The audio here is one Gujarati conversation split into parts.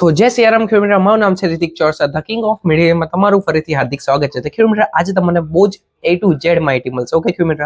તો જય સિયારામ ખેડૂત મારું નામ છે Ritik Chorasa, the king of મીડિયામાં તમારું ફરીથી હાર્દિક સ્વાગત છે. તો ખેડૂત આજે તમને બહુ જ એ ટુ ઝેડ માહિતી મળશે. ઓકે ખેડૂત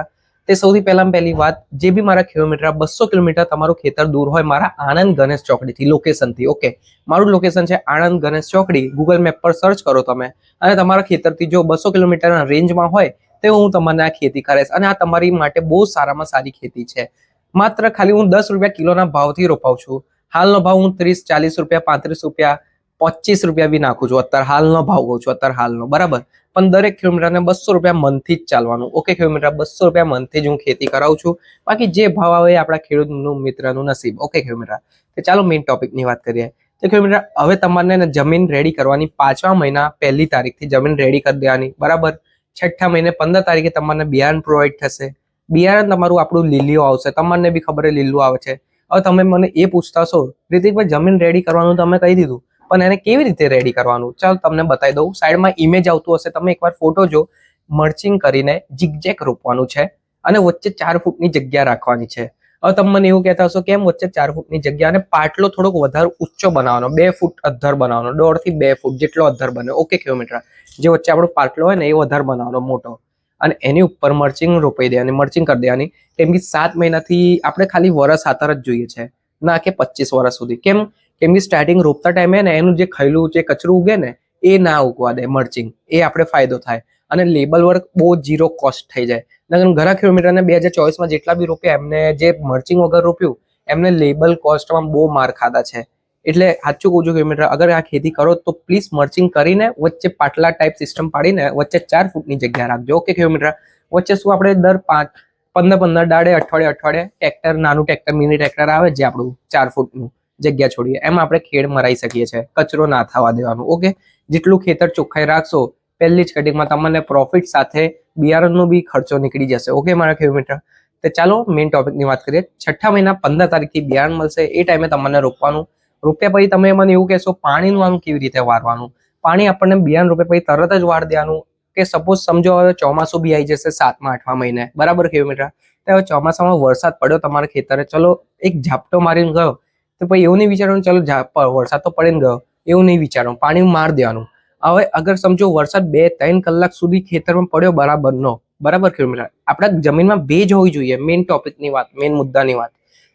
તે સૌથી પહેલાં પહેલી વાત, જે બી મારા કિલોમીટર બસો કિલોમીટર તમારું ખેતર દૂર હોય, મારા આણંદ ગણેશ ચોકડીથી લોકેશનથી ઓકે મારું લોકેશન છે આણંદ ગણેશ ચોકડી. ગૂગલ મેપ પર સર્ચ કરો તમે. અને તમારા ખેતરથી જો બસો કિલોમીટરના રેન્જમાં હોય, તો હું તમને આ ખેતી કરીશ અને આ તમારી માટે બહુ સારામાં સારી ખેતી છે. માત્ર ખાલી હું દસ રૂપિયા કિલોના ભાવથી રોપાઉં છું. હાલનો ભાવ હું ત્રીસ, ચાલીસ રૂપિયા, પાંત્રીસ રૂપિયા, પચીસ રૂપિયા બી નાખું છું. અત્યારે હાલનો ભાવ કહું છું, અત્યારે હાલનો. બરાબર? પણ દરેક કિલોમીટરને બસો રૂપિયા મનથી જ ચાલવાનું. ઓકે કિલોમીટર બસો રૂપિયા મનથી જ હું ખેતી કરાવું છું. બાકી જે ભાવ આવે આપણા ખેડૂતનું મિત્રનું નસીબ. ઓકે કિલોમીટર તો ચાલો મેઇન ટોપિકની વાત કરીએ. તો કિલોમીટર હવે તમારે જમીન રેડી કરવાની પાંચમા મહિના પહેલી તારીખથી જમીન રેડી કરી દેવાની. બરાબર? છઠ્ઠા મહિને પંદર તારીખે તમને બિયારણ પ્રોવાઈડ થશે. બિયારણ તમારું આપણું લીલીઓ આવશે. તમને બી ખબર લીલું આવે છે. હવે તમે મને એ પૂછતા છો રિતિકભાઈ જમીન રેડી કરવાનું તમે કહી દીધું, પણ એને કેવી રીતે રેડી કરવાનું? ચાલ તમને બતાવી દઉં. સાઈડમાં ઇમેજ આવતું હશે, તમે એકવાર ફોટો જો. મર્ચિંગ કરીને જીગજેક રોપવાનું છે અને વચ્ચે ચાર ફૂટની જગ્યા રાખવાની છે. હવે તમે મને એવું કહેતા હશો, કેમ વચ્ચે ચાર ફૂટની જગ્યા? અને પાટલો થોડોક વધારે ઊંચો બનાવવાનો, બે ફૂટ અધ્ધર બનાવવાનો, દોઢથી બે ફૂટ જેટલો અધ્ધર બને. ઓકે કિલોમીટર જે વચ્ચે આપણો પાટલો હોય ને, એ વધારે બનાવવાનો, મોટો. અને એની ઉપર મર્ચિંગ રોપાઈ દેવાની મર્ચિંગ કરી દેવાની કેમ કે સાત મહિનાથી આપણે ખાલી વરસ હાથર જ જોઈએ છે. ના કે પચીસ વર્ષ સુધી. કેમ? કેમ કે સ્ટાર્ટિંગ રોપતા ટાઈમે ને એનું જે ખૈલું જે કચરું ઉગે ને એ ના ઉગવા દે મર્ચિંગ. એ આપણે ફાયદો થાય. અને લેબલ વર્ક બહુ જીરો કોસ્ટ થઈ જાય. નગર ઘણા કિલોમીટરને બે હજાર ચોવીસમાં જેટલા બી રોપ્યા એમને જે મર્ચિંગ વગર રોપ્યું, એમને લેબલ કોસ્ટમાં બહુ માર ખાધા છે. એટલે સાચું કહું છું કિલોમીટર અગર આ ખેતી કરો તો પ્લીઝ મર્ચિંગ કરીને વચ્ચે પાટલા ટાઈપ સિસ્ટમ પાડીને વચ્ચે ચાર ફૂટની જગ્યા રાખજો. ઓકે કિલોમીટર વચ્ચે શું આપણે દર પાંચ, પંદર પંદર દાડે અઠવાડિયે અઠવાડિયે ટ્રેક્ટર નાનું ટ્રેક્ટર મિની ટ્રેક્ટર આવે જે આપણું ચાર ફૂટનું જગ્યા છોડીએ. એમાં આપણે ખેડ મરાઈ શકીએ છીએ. કચરો ના થવા દેવાનું. ઓકે જેટલું ખેતર ચોખ્ખાઈ રાખશો, પહેલી જ કટિંગમાં તમને પ્રોફિટ સાથે બિયારણનો બી ખર્ચો નીકળી જશે. ઓકે મારા કિલોમીટર તો ચાલો મેઇન ટોપિકની વાત કરીએ. છઠ્ઠા મહિના પંદર તારીખથી બિયારણ મળશે. એ ટાઈમે તમને રોપવાનું રોપ્યા પછી તમે મને એવું કહેશો, પાણીનું આનું કેવી રીતે વારવાનું? પાણી આપણને બિયારણ રૂપે પછી તરત જ વાર દેવાનું કે સપોઝ સમજો હવે ચોમાસું બી આવી જશે સાતમા, આઠમા મહિને. બરાબર કિલોમીટર તો હવે ચોમાસામાં વરસાદ પડ્યો તમારા ખેતરે, ચલો એક ઝાપટો મારીને ગયો. તો પછી એવું નહીં વિચારવાનું, ચલો વરસાદ તો પડીને ગયો. એવું નહીં વિચારવાનું પાણી માર દેવાનું. હવે અગર સમજો વરસાદ બે, ત્રણ કલાક સુધી ખેતરમાં પડ્યો બરાબરનો. બરાબર કિલોમીટર આપણા જમીનમાં ભેજ હોવી જોઈએ મેઇન ટોપિકની વાત મેઇન મુદ્દાની વાત.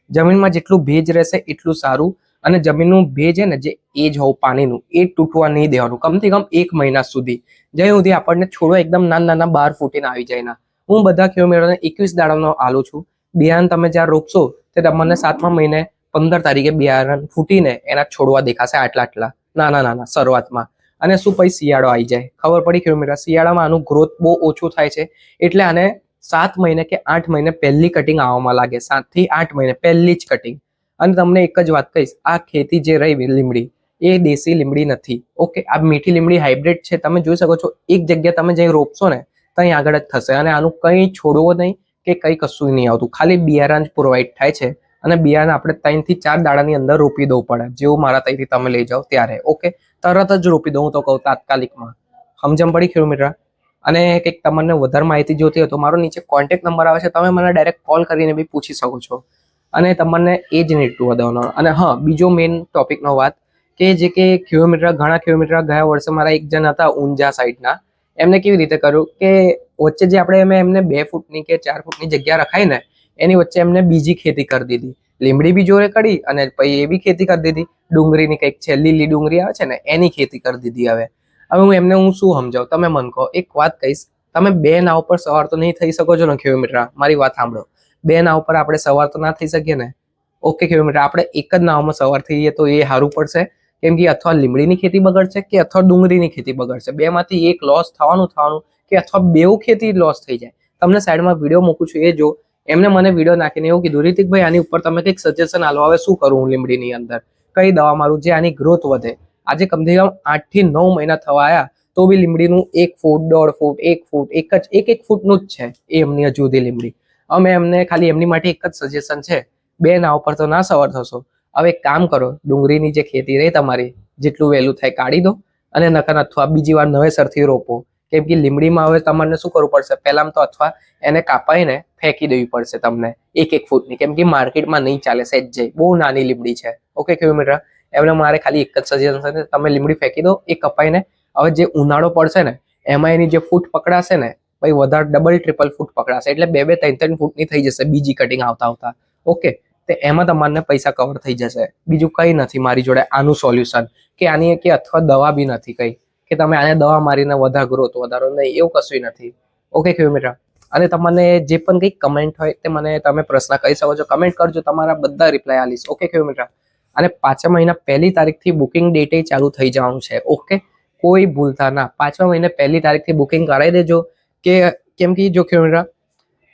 જમીનમાં જેટલું ભેજ રહેશે એટલું સારું. અને જમીનનું ભેજ છે ને જે એજ હોવું પાણીનું, એ તૂટવા નહીં દેવાનું. કમથી કમ એક મહિના સુધી. જ્યાં સુધી આપણને છોડો એકદમ નાના નાના બાર ફૂટીને આવી જાય ના હું બધા કિલોમીટરને એકવીસ દાડાનો આલું છું. બિયારણ તમે જ્યાં રોપશો, તે તમને સાતમા મહિને પંદર તારીખે બિયારણ ફૂટીને એના છોડવા દેખાશે આટલા આટલા. નાના નાના, શરૂઆતમાં. અને શું પછી શિયાળો આવી જાય? ખબર પડી કિલોમીટર શિયાળામાં આનું ગ્રોથ બહુ ઓછું થાય છે. એટલે આને સાત મહિને કે આઠ મહિને પહેલી કટિંગ આવવામાં લાગે. સાતથી આઠ મહિને પહેલી જ કટિંગ અને તમને એક જ વાત કહીશ, આ ખેતી જે રહી લીમડી, એ દેશી લીમડી નથી. ઓકે આ મીઠી લીમડી હાઇબ્રિડ છે. તમે જોઈ શકો છો, એક જગ્યા તમે જ્યાં રોપશો ને, ત્યાં આગળ જ થશે. અને આનું કંઈ છોડવો નહીં કે કંઈ કશું નહીં આવતું. ખાલી બિયારણ જ પ્રોવાઈડ થાય છે. અને બિયારણ આપણે ત્રણથી ચાર દાડાની અંદર રોપી દઉં પડે. જેવું મારા ત્યાંથી તમે લઈ જાઓ ત્યારે. ઓકે તરત જ રોપી દઉં તો કહું તાત્કાલિકમાં. સમજમ પડી કિલોમીટર અને કંઈક તમને વધારે માહિતી જોતી હોય તો મારો નીચે કોન્ટેક્ટ નંબર આવે છે. તમે મને ડાયરેક્ટ કોલ કરીને બી પૂછી શકો છો. અને તમને એ જ નીટું વધારવાનો. અને હા, બીજો મેઇન ટોપિકનો વાત કે જે કે કિલોમીટર, ઘણા કિલોમીટર ગયા વર્ષે મારા એક જણ હતા ઊંઝા સાઈડના એમને કેવી રીતે કર્યું કે વચ્ચે જે આપણે એમ એમને બે ફૂટની કે ચાર ફૂટની જગ્યા રખાઈ ને, એની વચ્ચે એમને બીજી ખેતી કરી દીધી. લીમડી બી જોડે કરી અને પછી એ બી ખેતી કરી દીધી. ડુંગળીની કંઈક છે, લીલી ડુંગળી આવે છે ને, એની ખેતી કરી દીધી હવે. હવે હું એમને હું શું સમજાવું? તમે મન કહો, એક વાત કહીશ. તમે બે નાવ પર સવાર તો નહીં થઈ શકો છો ને કિલોમીટર. મારી વાત સાંભળો. બે નાવ પર આપણે સવાર તો ના થઈ શકીએ ને? Okay kilometre. આપણે એક જ નાવમાં સવાર થઈએ તો એ સારું પડશે. કેમ કે અથવા લીમડીની ખેતી બગડશે કે અથવા ડુંગળીની ખેતી બગડશે. બેમાંથી એક લોસ થવાનું થવાનું કે અથવા બેઉ ખેતી લોસ થઈ જાય. તમને સાઈડમાં વીડિયો મૂકું છું એ જો. એમને મને વીડિયો નાખીને એવું કીધું, રિતિકભાઈ, આની ઉપર તમે કંઈક સજેશન આલો. હવે શું કરું હું લીમડીની અંદર? કઈ દવા મારું જે આની ગ્રોથ વધે? આજે કમથી કમ આઠથી નવ મહિના થવા આવ્યા તો બી લીમડીનું એક ફૂટ દોઢ ફૂટ એક ફૂટ એક જ, એક એક ફૂટનું જ છે. એ એમની હજુ લીમડી. અમે એમને ખાલી એમની માટે એક જ સજેશન છે, બે નાવ પર તો ના સવાર થશો. હવે એક કામ કરો, ડુંગળીની જે ખેતી રહી તમારી, જેટલું વહેલું થાય કાઢી દો અને નકર અથવા બીજી વાર નવેસરથી રોપો. કેમ કે લીમડીમાં હવે તમારે શું કરવું પડશે? પહેલાં તો અથવા એને કાપાઈને ફેંકી દેવી પડશે તમને, એક એક ફૂટની. કેમ કે માર્કેટમાં નહીં ચાલે સેજ જઈ બહુ નાની લીમડી છે. ઓકે કિલોમીટર એમને મારે ખાલી એક જ સજેશન છે તમે લીમડી ફેંકી દો, એ કપાઈને. હવે જે ઉનાળો પડશે ને, એમાં એની જે ફૂટ પકડાશે ને ભાઈ, વધારે ડબલ ટ્રિપલ ફૂટ પકડાશે. એટલે બે બે, ત્રણ ત્રણ ફૂટની થઈ જશે બીજી કટિંગ આવતા આવતા. ઓકે તે એમાં તમારને પૈસા કવર થઈ જશે. બીજું કંઈ નથી મારી જોડે આનું સોલ્યુશન કે આની કે અથવા દવા બી નથી કંઈ. કે તમે આને દવા મારીને વધારે ગ્રોથ વધારો. નહીં, એવું કશું નથી. ઓકે કેવું મિત્ર. અને તમને જે પણ કંઈક કમેન્ટ હોય તે મને તમે પ્રશ્ન કહી શકો છો. કમેન્ટ કરજો, તમારા બધા રિપ્લાય આલીશ ઓકે કેવું મિત્ર. અને પાંચમા મહિના પહેલી તારીખથી બુકિંગ ડેટે ચાલુ થઈ જવાનું છે. ઓકે કોઈ ભૂલતા ના. પાંચમા મહિને પહેલી તારીખથી બુકિંગ કરાવી દેજો. કે કેમ કે જો કિલોમીટર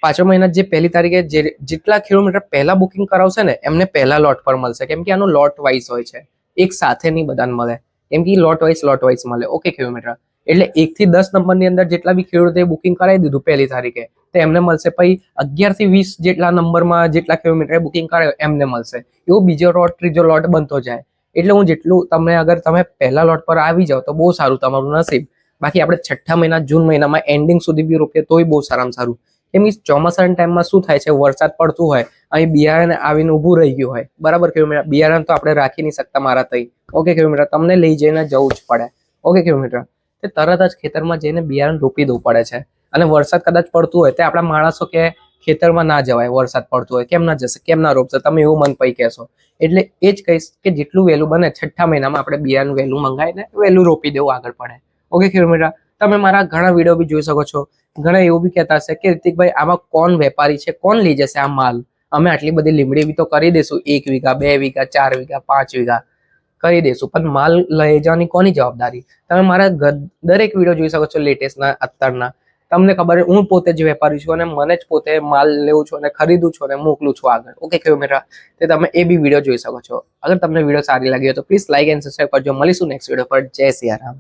પાંચમા મહિના જે પહેલી તારીખે જે જેટલા કિલોમીટર પહેલા બુકિંગ કરાવશે ને, એમને પહેલા લોટ પર મળશે. કેમ કે આનું લોટ વાઇઝ હોય છે. એક સાથે નહીં બધાને મળે. કેમ કે લોટ વાઇઝ લોટ વાઇઝ મળે. ઓકે કિલોમીટર એટલે એક થી દસ નંબરની અંદર જેટલા બી ખેડૂતે બુકિંગ કરાવી દીધું પહેલી તારીખે, તો એમને મળશે પછી અગિયારથી વીસ જેટલા નંબરમાં જેટલા કિલોમીટર બુકિંગ કરાવ્યો એમને મળશે. એવો બીજો લોટ ત્રીજો લોટ બનતો જાય. એટલે હું જેટલું તમે અગર તમે પહેલા લોટ પર આવી જાઓ તો બહુ સારું તમારું નસીબ. બાકી આપણે છઠ્ઠા મહિના, જૂન મહિનામાં એન્ડિંગ સુધી બી રોપીએ તોય બહુ સારામાં સારું. કેમ કે ચોમાસાના ટાઈમમાં શું થાય છે, વરસાદ પડતું હોય, અહીં બિયારણ આવીને ઊભું રહી ગયું હોય. બરાબર કિલોમીટર બિયારણ તો આપણે રાખી નહીં શકતા મારા તઈ. ઓકે કિલોમીટર તમને લઈ જઈને જવું જ પડે. ઓકે કિલોમીટર તે તરત જ ખેતરમાં જઈને બિયારણ રોપી દેવું પડે છે. અને વરસાદ કદાચ પડતું હોય, તે આપણા માણસો કે ખેતરમાં ના જવાય વરસાદ પડતું હોય. કેમ ના જશે? કેમ ના રોપશે? તમે એવું મન પૈ કહેશો. એટલે એ જ કહીશ કે જેટલું વહેલું બને, છઠ્ઠા મહિનામાં આપણે બિયારણ વહેલું મંગાવીને વહેલું રોપી દેવું આગળ પડે. ઓકે કિલોમીટર તમે મારા ઘણા વીડિયો બી જોઈ શકો છો. ઘણા એવું બી કહેતા હશે કે રિતિકભાઈ, આમાં કોણ વેપારી છે? કોણ લઈ જશે આ માલ? અમે આટલી બધી લીમડી બી તો કરી દઈશું. એક વીઘા, બે વીઘા, ચાર વીઘા, પાંચ વીઘા કરી દઈશું. પણ માલ લઈ જવાની કોની જવાબદારી? તમે મારા દરેક વીડિયો જોઈ શકો છો લેટેસ્ટના અત્યારના. તમને ખબર છે, હું પોતે જ વેપારી છું અને મને જ પોતે માલ લેવું છું અને ખરીદું છું અને મોકલું છું આગળ. ઓકે કિલોમીટર તે તમે એ બી વીડિયો જોઈ શકો છો. અગર તમને વીડિયો સારી લાગી હોય તો પ્લીઝ લાઈક એન્ડ સબસ્ક્રાઈબ કરજો. મળીશું નેક્સ્ટ વીડિયો પર. જય સિયારામ.